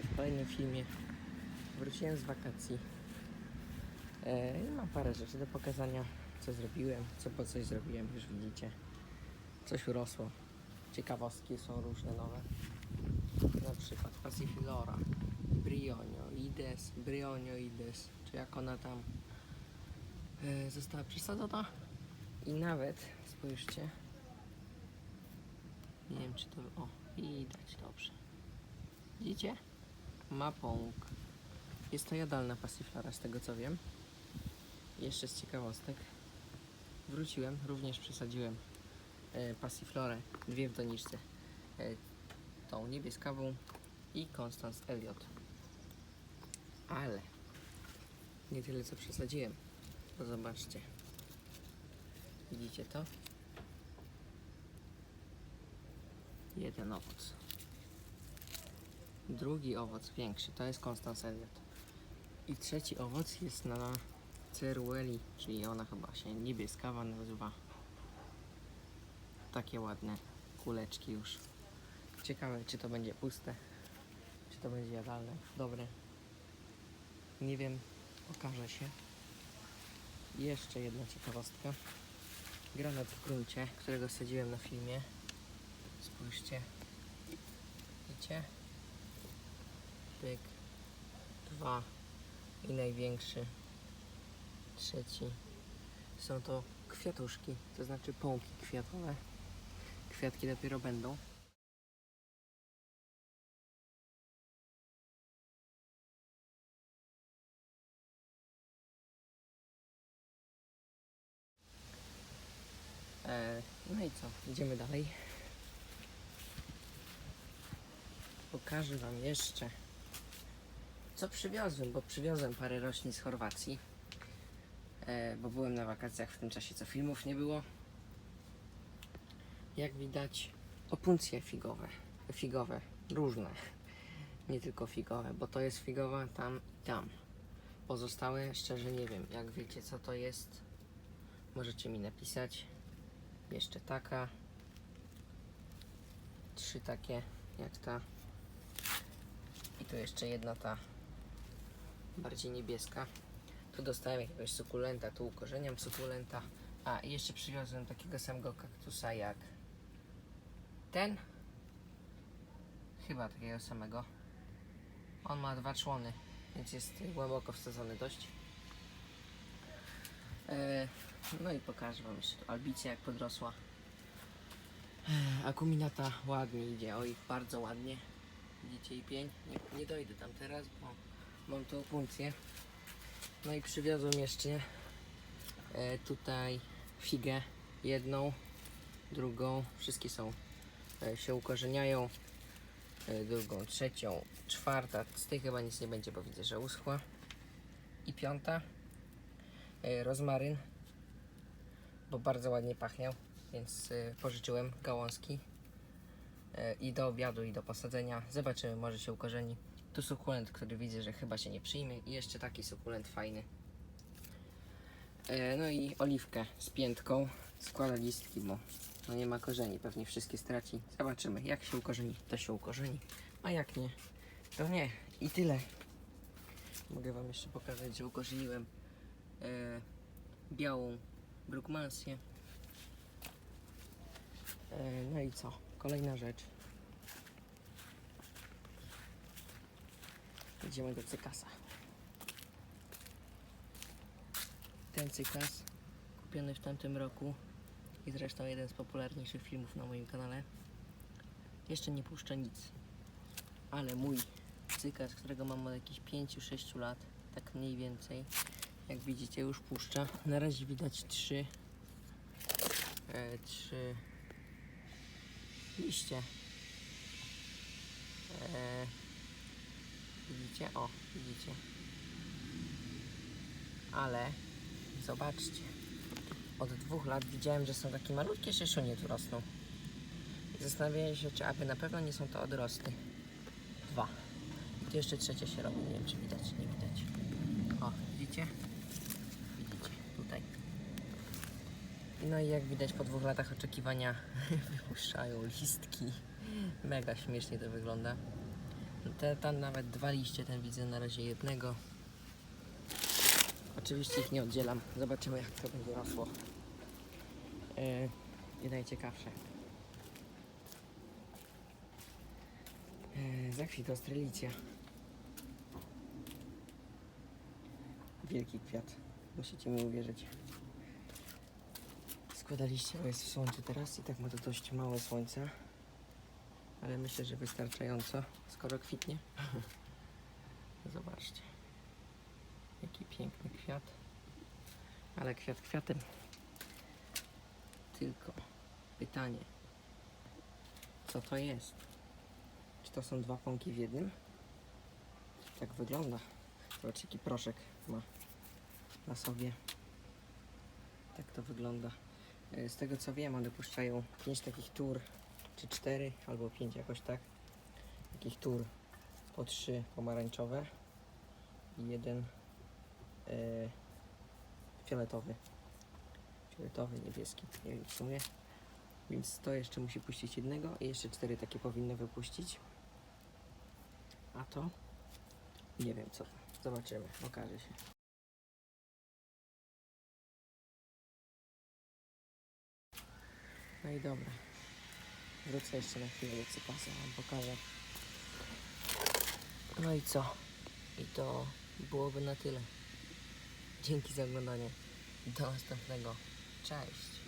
w kolejnym filmie. Wróciłem z wakacji e, i mam parę rzeczy do pokazania, co zrobiłem, co po coś zrobiłem, już widzicie. Coś urosło. Ciekawostki są różne nowe. Na przykład Passiflora, Brionioides, Brionioides, czy jak ona tam e, została przesadzona. I nawet, spójrzcie, nie wiem czy to, o, widać dobrze. Widzicie? Ma pąk. Jest to jadalna pasiflora, z tego co wiem. Jeszcze z ciekawostek. Wróciłem, również przesadziłem e, pasiflorę, dwie w doniczce. E, tą niebieskawą i Constance Elliot. Ale nie tyle co przesadziłem. To zobaczcie. Widzicie to? Jeden owoc. Drugi owoc większy to jest Constance Elliot. I trzeci owoc jest na Cerueli, czyli ona chyba się niebieskawa nazywa. Takie ładne kuleczki już. Ciekawe czy to będzie puste, czy to będzie jadalne, dobre. Nie wiem, okaże się. Jeszcze jedna ciekawostka. Granat w gruncie, którego sadziłem na filmie. Spójrzcie. Widzicie? Pyk. Dwa. I największy. Trzeci. Są to kwiatuszki, to znaczy pąki kwiatowe. Kwiatki dopiero będą. E, no i co? Idziemy dalej. Pokażę Wam jeszcze, co przywiozłem, bo przywiozłem parę roślin z Chorwacji. E, bo byłem na wakacjach w tym czasie, co filmów nie było. Jak widać, opuncje figowe. Figowe, różne. Nie tylko figowe, bo to jest figowa tam i tam. Pozostałe szczerze nie wiem. Jak wiecie, co to jest, możecie mi napisać. Jeszcze taka. Trzy takie, jak ta. I tu jeszcze jedna ta bardziej niebieska. Tu dostałem jakiegoś sukulenta, tu ukorzeniam sukulenta. A i jeszcze przywiozłem takiego samego kaktusa jak ten. Chyba takiego samego. On ma dwa człony, więc jest głęboko wsadzony dość. E, no i pokażę wam jeszcze tu albicję jak podrosła. E, Akuminata ładnie idzie, oj bardzo ładnie. Widzicie i pień? Nie, nie dojdę tam teraz, bo mam tu opuncję. No i przywiozłem jeszcze e, tutaj figę. Jedną, drugą. Wszystkie są, e, się ukorzeniają. E, drugą, trzecią, czwarta. Z tej chyba nic nie będzie, bo widzę, że uschła. I piąta. Rozmaryn. Bo bardzo ładnie pachniał, więc pożyczyłem gałązki. I do obiadu, i do posadzenia. Zobaczymy, może się ukorzeni. Tu sukulent, który widzę, że chyba się nie przyjmie. I jeszcze taki sukulent fajny. E, no i oliwkę z piętką. Składa listki, bo no nie ma korzeni. Pewnie wszystkie straci. Zobaczymy. Jak się ukorzeni, to się ukorzeni. A jak nie, to nie. I tyle. Mogę Wam jeszcze pokazać, że ukorzeniłem e, białą brukmansję. E, no i co? Kolejna rzecz. Idziemy do cykasa. Ten cykas kupiony w tamtym roku i zresztą jeden z popularniejszych filmów na moim kanale. Jeszcze nie puszcza nic, ale mój cykas, którego mam od jakichś 5-6 lat, tak mniej więcej, jak widzicie już puszcza. Na razie widać trzy, e, trzy liście. E, widzicie? O, widzicie. Ale zobaczcie. Od dwóch lat widziałem, że są takie malutkie szyszunie tu rosną. I zastanawiałem się, czy aby na pewno nie są to odrosty. Dwa. I tu jeszcze trzecia się robi. Nie wiem, czy widać, nie widać. O, widzicie? Widzicie, tutaj. No i jak widać po dwóch latach oczekiwania wypuszczają listki. Mega śmiesznie to wygląda. Te, tam nawet dwa liście, ten widzę na razie jednego. Oczywiście ich nie oddzielam. Zobaczymy jak to będzie rosło. Yy, I najciekawsze. Yy, zakwit Australicja. Wielki kwiat. Musicie mi uwierzyć. Składaliście, bo jest w słońcu teraz i tak ma to dość małe słońce. Ale myślę, że wystarczająco, skoro kwitnie. Zobaczcie. Jaki piękny kwiat. Ale kwiat kwiatem. Tylko pytanie. Co to jest? Czy to są dwa pąki w jednym? Tak wygląda. Zobaczcie, jaki proszek ma na sobie. Tak to wygląda. E, Z tego co wiem, one puszczają pięć takich tur, czy cztery, albo pięć jakoś tak. Takich tur po trzy pomarańczowe i jeden e, fioletowy. Fioletowy, niebieski, nie wiem w sumie. Więc to jeszcze musi puścić jednego i jeszcze cztery takie powinno wypuścić. A to nie wiem co. Zobaczymy, okaże się. No i dobra. Wrócę jeszcze na chwilę do cypasa, wam pokażę. No i co? I to byłoby na tyle. Dzięki za oglądanie. Do następnego. Cześć.